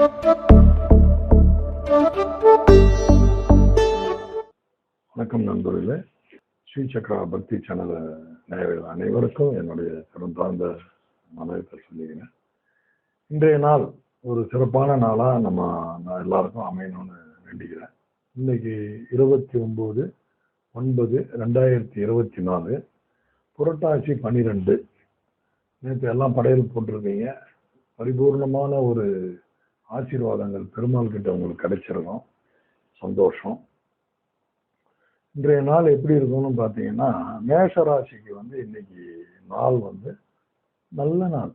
வணக்கம் நண்பர்களே. ஸ்ரீ சக்ரா பக்தி சேனல நேயர்கள் அனைவருக்கும் என்னுடைய சிறந்தார்ந்த வணக்கத்தை சொல்லிக்கிறேன் இன்றைய நாள் ஒரு சிறப்பான நாளாக நம்ம நான் எல்லாருக்கும் அமையணும்னு வேண்டிக்கிறேன். இன்னைக்கு இருபத்தி ஒம்பது ஒன்பது ரெண்டாயிரத்தி இருபத்தி நாலு புரட்டாசி பனிரெண்டு. நேற்று எல்லாம் படையல் போட்டிருக்கீங்க பரிபூர்ணமான ஒரு ஆசீர்வாதங்கள் பெருமாள் கிட்ட உங்களுக்கு கிடைச்சிருக்கும் சந்தோஷம். இன்றைய நாள் எப்படி இருக்கும்னு பார்த்தீங்கன்னா மேஷ ராசிக்கு வந்து இன்னைக்கு நாள் வந்து நல்ல நாள்.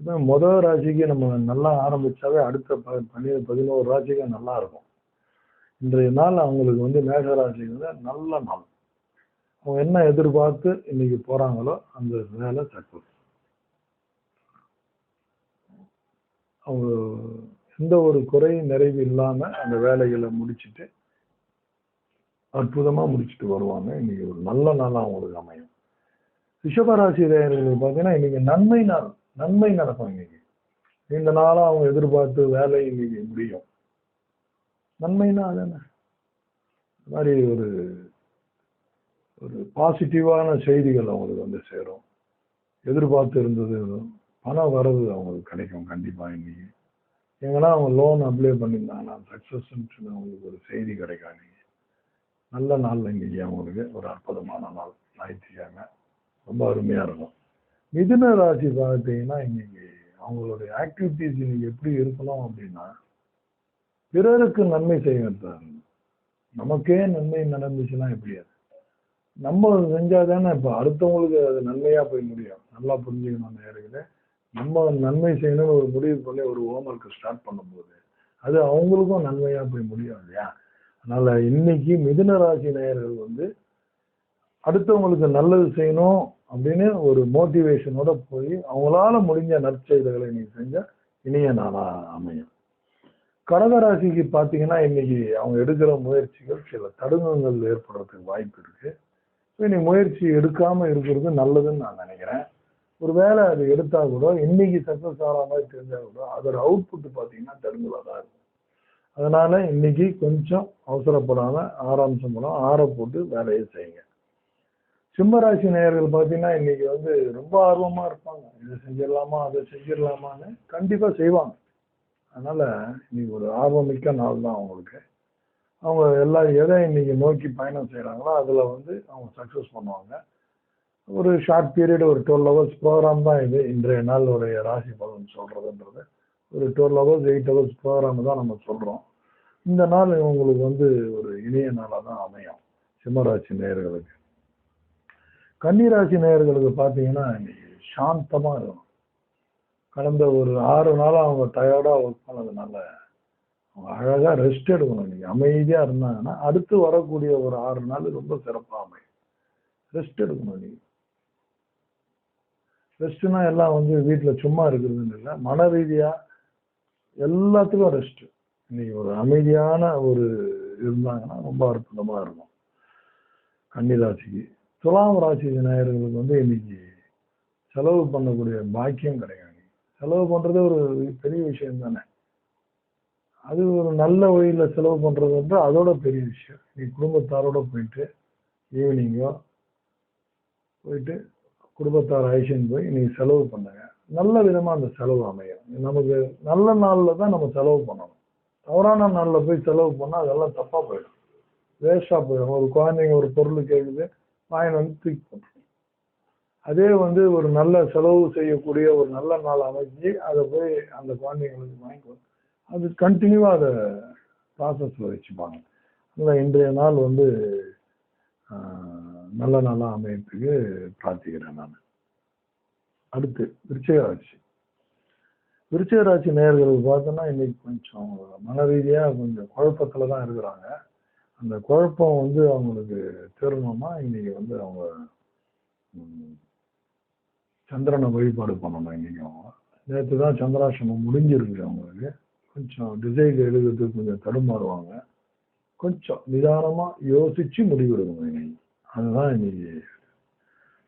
இப்போ முதல் ராசிக்கு நம்ம நல்லா ஆரம்பித்தாவே அடுத்த ப பனி பதினோரு ராசிக்கு நல்லா இருக்கும். இன்றைய நாள் அவங்களுக்கு வந்து மேஷ ராசிக்கு வந்து நல்ல நாள். அவங்க என்ன எதிர்பார்த்து இன்னைக்கு போகிறாங்களோ அந்த வேலை சக்சஸ் அவங்க எந்த ஒரு குறையும் நிறைவு இல்லாம அந்த வேலைகளை முடிச்சுட்டு அற்புதமா முடிச்சுட்டு வருவாங்க. இன்னைக்கு ஒரு நல்ல நாளாக அவங்களுக்கு அமையும். ரிஷபராசி நேயர்களுக்கு பார்த்தீங்கன்னா இன்னைக்கு நன்மை நாள் நன்மை நடக்கும் இன்னைக்கு. இந்த நாளாக அவங்க எதிர்பார்த்து வேலை இன்னைக்கு முடியும். நன்மைனா அது இந்த மாதிரி ஒரு ஒரு பாசிட்டிவான செய்திகள் அவங்களுக்கு வந்து சேரும். எதிர்பார்த்து இருந்தது பணம் வரது அவங்களுக்கு கிடைக்கும் கண்டிப்பாக இன்னைக்கு. எங்கன்னா அவங்க லோன் அப்ளை பண்ணியிருந்தாங்கன்னா சக்சஸ் அவங்களுக்கு ஒரு செய்தி கிடைக்காதீங்க நல்ல நாள் இன்னைக்கு அவங்களுக்கு ஒரு அற்புதமான நாள். ஞாயிற்றுக்கிழமை. ரொம்ப அருமையாக இருக்கும். மிதுன ராசி பார்த்தீங்கன்னா இன்னைக்கு அவங்களுடைய ஆக்டிவிட்டீஸ் இன்னைக்கு எப்படி இருக்கணும் அப்படின்னா பிறருக்கு நன்மை செய்வது நமக்கே நன்மை நடந்துச்சுன்னா எப்படி அது? நம்ம செஞ்சாதானே இப்போ அடுத்தவங்களுக்கு அது நன்மையாக போய் முடியும். நல்லா புரிஞ்சுக்கணும் நேரத்தில். நம்ம நன்மை செய்யணும்னு ஒரு முடிவு பண்ணி ஒரு ஹோம்ஒர்க் ஸ்டார்ட் பண்ணும்போது அது அவங்களுக்கும் நன்மையாக போய் முடியும் இல்லையா? அதனால் இன்னைக்கு மிதுன ராசி நேயர்கள் வந்து அடுத்தவங்களுக்கு நல்லது செய்யணும் அப்படின்னு ஒரு மோட்டிவேஷனோட போய் அவங்களால முடிஞ்ச நற்செய்திகளை நீ செஞ்சால் இனிய நாளா அமையும். கடகராசிக்கு பார்த்தீங்கன்னா இன்னைக்கு அவங்க எடுக்கிற முயற்சிகள் சில தடுங்கங்கள் ஏற்படுறதுக்கு வாய்ப்பு இருக்கு. இன்னைக்கு முயற்சி எடுக்காம இருக்கிறது நல்லதுன்னு நான் நினைக்கிறேன். ஒருவேளை அது எடுத்தா கூட இன்னைக்கு சக்சஸ் ஆகிற மாதிரி தெரிஞ்சா கூட அதோட அவுட்புட் பார்த்தீங்கன்னா தடுங்கலாக தான் இருக்கும். அதனால இன்னைக்கு கொஞ்சம் அவசரப்படாம மூலம் ஆற போட்டு வேலையை செய்யுங்க. சிம்மராசி நேயர்கள் பார்த்தீங்கன்னா இன்னைக்கு வந்து ரொம்ப ஆர்வமாக இருப்பாங்க. இதை செஞ்சிடலாமா அதை செஞ்சிடலாமான்னு கண்டிப்பாக செய்வாங்க. அதனால் இன்னைக்கு ஒரு ஆர்வமிக்க நாள் தான் அவங்களுக்கு. அவங்க எல்லா எதை இன்னைக்கு நோக்கி பயணம் செய்கிறாங்களோ அதில் வந்து அவங்க சக்ஸஸ் பண்ணுவாங்க. ஒரு ஷார்ட் பீரியட் ஒரு டுவெல் ஹவர்ஸ் ப்ரோக்ராம் தான் இது. இன்றைய நாளுடைய ராசி பலன் சொல்கிறதுன்றது ஒரு twelve hours eight hours program தான் நம்ம சொல்கிறோம் இந்த நாள் உங்களுக்கு வந்து ஒரு இணைய நாளாக தான் அமையும். சிம்மராசி நேயர்களுக்கு. கன்னிராசி நேயர்களுக்கு பார்த்தீங்கன்னா இன்னைக்கு சாந்தமாக இருக்கும் கடந்த ஒரு ஆறு நாளாக அவங்க டயர்டாக ஒர்க் பண்ணதுனால அவங்க அழகாக ரெஸ்ட் எடுக்கணும். இன்னைக்கு அமைதியாக இருந்தாங்கன்னா அடுத்து வரக்கூடிய ஒரு ஆறு நாள் ரொம்ப சிறப்பாக அமையும். ரெஸ்ட் எடுக்கணும் இன்னைக்கு. ரெஸ்ட்னா எல்லாம் வந்து வீட்டில் சும்மா இருக்கிறதுன்னு இல்லை. மன ரீதியாக எல்லாத்துக்கும் ரெஸ்ட்டு இன்னைக்கு ஒரு அமைதியான ஒரு இருந்தாங்கன்னா ரொம்ப அற்புதமாக இருக்கும். கன்னிராசிக்கு துலாம் ராசி விநாயகர்களுக்கு வந்து இன்னைக்கு செலவு பண்ணக்கூடிய பாக்கியம் கிடையாது செலவு பண்ணுறது ஒரு பெரிய விஷயம் தானே. அது ஒரு நல்ல வழியில் செலவு பண்ணுறது வந்து அதோட பெரிய விஷயம். நீ குடும்பத்தாரோட போயிட்டு ஈவினிங்கோ போயிட்டு குடும்பத்தார் அழைச்சின்னு போய் நீ செலவு பண்ணுங்க. நல்ல விதமாக அந்த செலவு அமையும். நமக்கு நல்ல நாளில் தான் நம்ம செலவு பண்ணணும். தவறான நாளில் போய் செலவு பண்ணால் அதெல்லாம் தப்பாக போயிடும். வேஸ்டாக போயிடும். ஒரு குழந்தைங்க ஒரு பொருள் கேட்குது வாங்கிட்டு வந்து தூக்கி போட்டுரும். அதே வந்து ஒரு நல்ல செலவு செய்யக்கூடிய ஒரு நல்ல நாள் அமைச்சு அதை போய் அந்த குழந்தைங்களுக்கு வாங்கிக்கணும் அது கண்டினியூவாக அதை ப்ராசஸில் வச்சுப்பாங்க. அதனால் இன்றைய நாள் வந்து நல்ல நாளாக அமையத்துக்கு பிரார்த்திக்கிறேன் நான். அடுத்து விருச்சிக ராசி விருச்சிக ராசி நேர்களுக்கு பார்த்தோன்னா இன்னைக்கு கொஞ்சம் மன ரீதியாக கொஞ்சம் குழப்பத்தில் தான் இருக்கிறாங்க. அந்த குழப்பம் வந்து அவங்களுக்கு தீரணும்னா இன்னைக்கு வந்து அவங்க சந்திரனை வழிபாடு பண்ணணும் இன்னைக்கு அவங்க. நேற்று தான் சந்திராசிரமம் முடிஞ்சிருக்கு அவங்களுக்கு. கொஞ்சம் டிசைன் எழுதுறதுக்கு கொஞ்சம் தடுமாறுவாங்க. கொஞ்சம் நிதானமாக யோசித்து முடிவெடுக்கணும் இன்னைக்கு. அதுதான் இன்னைக்கு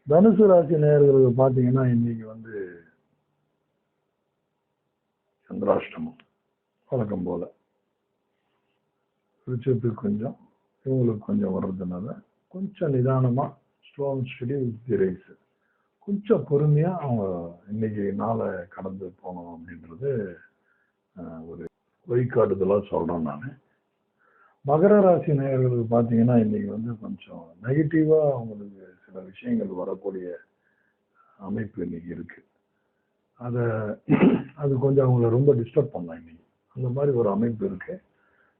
தனுசு ராசி நேர்களுக்கு பார்த்தீங்கன்னா இன்னைக்கு வந்து சந்திராஷ்டமம். வழக்கம் போல. ரிச்சத்துக்கு கொஞ்சம் இவங்களுக்கு கொஞ்சம் வர்றதுனால கொஞ்சம் நிதானமாக slow and steady with the rise கொஞ்சம் பொறுமையாக அவங்க இன்னைக்கு நாளை கடந்து போகணும் அப்படின்றது ஒரு வழிகாட்டுதலாக சொல்கிறேன் நான். மகர ராசி நேயர்களுக்கு பார்த்தீங்கன்னா இன்னைக்கு வந்து கொஞ்சம் நெகட்டிவாக அவங்களுக்கு சில விஷயங்கள் வரக்கூடிய அமைப்பு இன்னைக்கு இருக்குது அதை அது கொஞ்சம் அவங்கள ரொம்ப டிஸ்டர்ப் பண்ணலாம் இன்னைக்கு. அந்த மாதிரி ஒரு அமைப்பு இருக்குது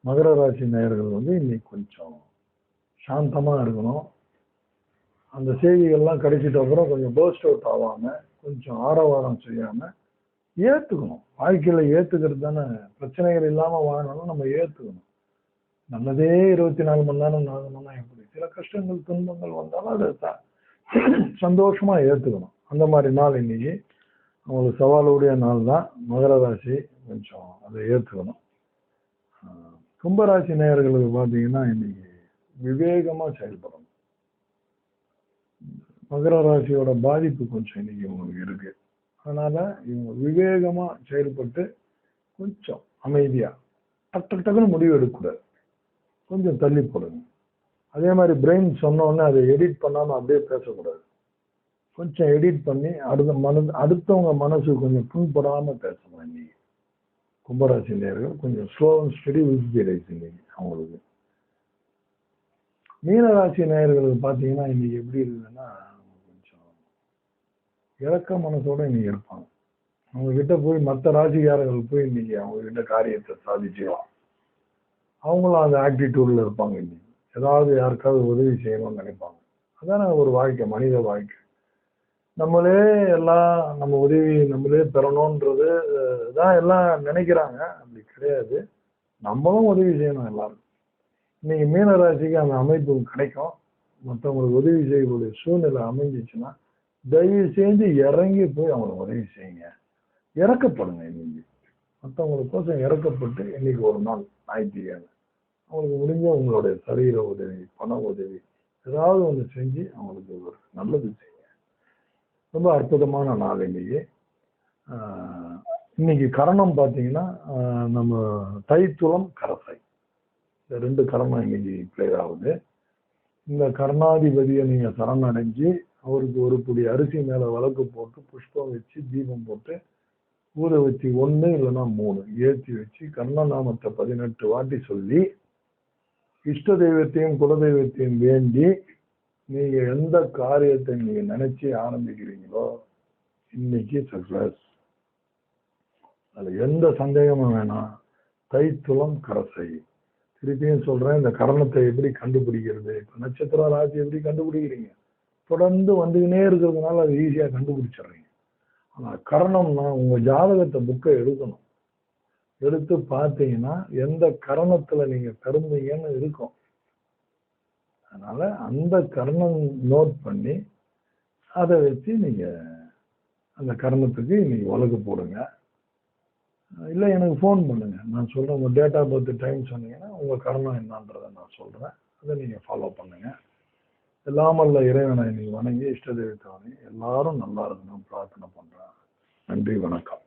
மகர ராசி நேயர்கள் வந்து இன்னைக்கு கொஞ்சம் சாந்தமாக இருக்கணும். அந்த செய்திகள்லாம் கிடைச்சிட்ட அப்புறம் கொஞ்சம் பேர்ஸ்ட் அவுட் ஆகாமல் கொஞ்சம் ஆரவாரம் செய்யாமல் ஏற்றுக்கணும் வாழ்க்கையில் ஏற்றுக்கிறது தானே. பிரச்சனைகள் இல்லாமல் வாழணும்னா நம்ம ஏற்றுக்கணும் நல்லதே இருபத்தி நாலு மணி நேரம் நாலு மணி நேரம் எப்படி? சில கஷ்டங்கள் துன்பங்கள் வந்தாலும் அதை த- சந்தோஷமா ஏற்றுக்கணும் அந்த மாதிரி நாள் இன்னைக்கு அவங்களுக்கு சவாலுடைய நாள் தான். மகர ராசி கொஞ்சம் அதை ஏற்றுக்கணும் கும்பராசி நேயர்களுக்கு பார்த்தீங்கன்னா இன்னைக்கு விவேகமாக செயல்படணும். மகர ராசியோட பாதிப்பு கொஞ்சம் இன்னைக்கு உங்களுக்கு இருக்கு. அதனால இவங்க விவேகமாக செயல்பட்டு கொஞ்சம் அமைதியாக டக்கு டக்குன்னு முடிவு எடுக்கக்கூடாது. கொஞ்சம் தள்ளி போடுங்க அதே மாதிரி பிரெயின் சொன்னோடனே அதை எடிட் பண்ணாமல் அப்படியே பேசக்கூடாது. கொஞ்சம் எடிட் பண்ணி அடுத்த மனது அடுத்தவங்க மனசு கொஞ்சம் புண்படாமல் பேசணும் இன்னைக்கு. கும்பராசி நேர்கள் கொஞ்சம் slow and steady with the rise இன்னைக்கு அவங்களுக்கு. மீனராசி நேயர்களுக்கு பார்த்தீங்கன்னா இன்னைக்கு எப்படி இருக்குதுன்னா கொஞ்சம் இறக்க மனசோட இன்னைக்கு இருப்பாங்க. அவங்க கிட்ட போய் மற்ற ராசிக்காரர்கள் போய் இன்னைக்கு அவங்க கிட்ட காரியத்தை சாதிச்சுக்கலாம். அவங்களும் அந்த ஆக்டிடியூடில் இருப்பாங்க இன்னைக்கு ஏதாவது யாருக்காவது உதவி செய்யணும்னு நினைப்பாங்க. அதானே ஒரு வாழ்க்கை மனித வாழ்க்கை. நம்மளே எல்லாம் நம்ம உதவி நம்மளே பெறணுன்றது தான் எல்லாம் நினைக்கிறாங்க. அப்படி கிடையாது. நம்மளும் உதவி செய்யணும் எல்லாரும் இன்னைக்கு மீனராசிக்கு அந்த அமைப்பு கிடைக்கும். மற்றவங்களுக்கு உதவி செய்யக்கூடிய சூழ்நிலை அமைஞ்சிச்சுன்னா தயவு செஞ்சு இறங்கி போய் அவங்களுக்கு உதவி செய்யுங்க. இறக்கப்படுங்க இன்னைக்கு. மற்றவங்களுக்கோசம் இறக்கப்பட்டு இன்னைக்கு ஒரு நாள் ஞாயிற்றுக்கிழமை. அவங்களுக்கு முடிஞ்ச உங்களுடைய சரீர உதவி பண உதவி ஏதாவது ஒன்று செஞ்சு அவங்களுக்கு ஒரு நல்லது செய்யுங்க. ரொம்ப அற்புதமான நாள் இன்னைக்கு. இன்னைக்கு கரணம் பார்த்தீங்கன்னா நம்ம தைத்துளம் கரசை. இந்த ரெண்டு கரணம் இன்னைக்கு பிளே ஆகுது. இந்த கருணாதிபதியை நீங்கள் சரணடைஞ்சு அவருக்கு ஒரு புடி அரிசி மேலே வழக்கு போட்டு புஷ்பம் வச்சு தீபம் போட்டு ஊற வச்சு இல்லைன்னா மூணு. ஏற்றி வச்சு கர்ணநாமத்தை பதினெட்டு வாட்டி சொல்லி இஷ்ட தெய்வத்தையும் குலதெய்வத்தையும் வேண்டி நீங்கள் எந்த காரியத்தை நீங்கள் நினச்சி ஆரம்பிக்கிறீங்களோ இன்னைக்கு சக்ஸஸ் அதில் எந்த சந்தேகமும் வேணாம். தைத்துளம் கரசை. திருப்பியும் சொல்கிறேன் இந்த கரணத்தை எப்படி கண்டுபிடிக்கிறது? இப்போ நட்சத்திர ராசி எப்படி கண்டுபிடிக்கிறீங்க? தொடர்ந்து வந்துக்கினே இருக்கிறதுனால அது ஈஸியாக கண்டுபிடிச்சிடுறீங்க. ஆனால் கரணம்னா உங்கள் ஜாதகத்தை புக்கை எடுக்கணும். எடுத்து பார்த்தீங்கன்னா எந்த கரணத்தில் நீங்கள் பிறந்தீங்கன்னு இருக்கும். அதனால் அந்த கரணம் நோட் பண்ணி அதை வச்சு நீங்கள் அந்த கரணத்துக்கு நீங்கள் வழக்கு போடுங்க. இல்லை எனக்கு ஃபோன் பண்ணுங்கள் நான் சொல்கிறேன் உங்கள் டேட் ஆஃப் பர்த் டைம் சொன்னீங்கன்னா உங்கள் கரணம் என்னன்றதை நான் சொல்கிறேன் அதை நீங்கள் ஃபாலோ பண்ணுங்கள் இல்லாமல் எல்லாமல்ல இறைவனை நீ வணங்கி இஷ்ட தெய்வத்தை எல்லாரும் நல்லா இருக்கணும் பிரார்த்தனை பண்ணுறேன் நன்றி வணக்கம்.